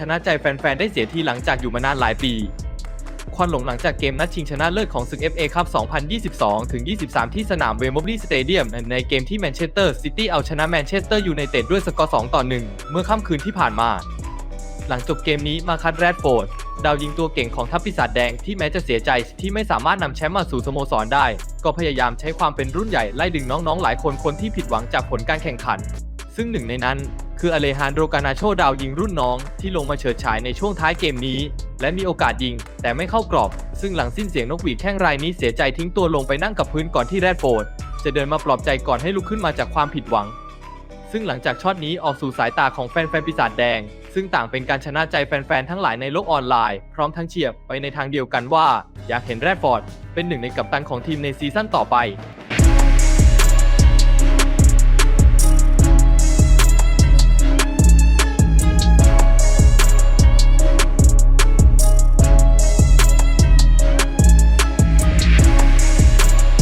ชนะใจแฟนๆ ได้เสียทีหลังจากอยู่มานานหลายปี ควันหลงหลังจากเกมนัดชิงชนะเลิศของศึก FA คัพ 2022 ถึง 23 ที่สนามเวมบลีสเตเดียมในเกมที่แมนเชสเตอร์ซิตี้เอาชนะแมนเชสเตอร์ยูไนเต็ดด้วยสกอร์ 2 ต่อ 1 เมื่อค่ำคืนที่ผ่านมา หลังจบเกมนี้มาคัดแรดโฟร์ดดาวยิงตัวเก่งของทัพปีศาจแดงที่แม้จะเสียใจที่ไม่สามารถนำแชมป์มาสู่สโมสรได้ ก็พยายามใช้ความเป็นรุ่นใหญ่ไล่ดึงน้องๆ หลายคนคนที่ผิดหวังจากผลการแข่งขัน ซึ่งหนึ่งในนั้น คืออเลฮานโดรกานาโชดาวยิงรุ่นน้องที่ลงมาเฉิดฉายในช่วงท้ายเกมนี้ และมีโอกาสยิง แต่ไม่เข้ากรอบ ซึ่งหลังสิ้นเสียงนกหวีดแข้งรายนี้เสียใจทิ้งตัวลงไปนั่งกับพื้นก่อนที่แรดโฟร์ดจะเดินมาปลอบใจก่อนให้ลุกขึ้นมาจากความผิดหวัง ซึ่งหลังจากช็อตนี้ออกสู่สายตาของแฟนๆปีศาจแดง ซึ่งต่างเป็นการชนะใจแฟนๆทั้งหลายในโลกออนไลน์ พร้อมทั้งเชียร์ไปในทางเดียวกันว่า อยากเห็นแรดฟอร์ดเป็นหนึ่งในกัปตันของทีมในซีซั่นต่อไป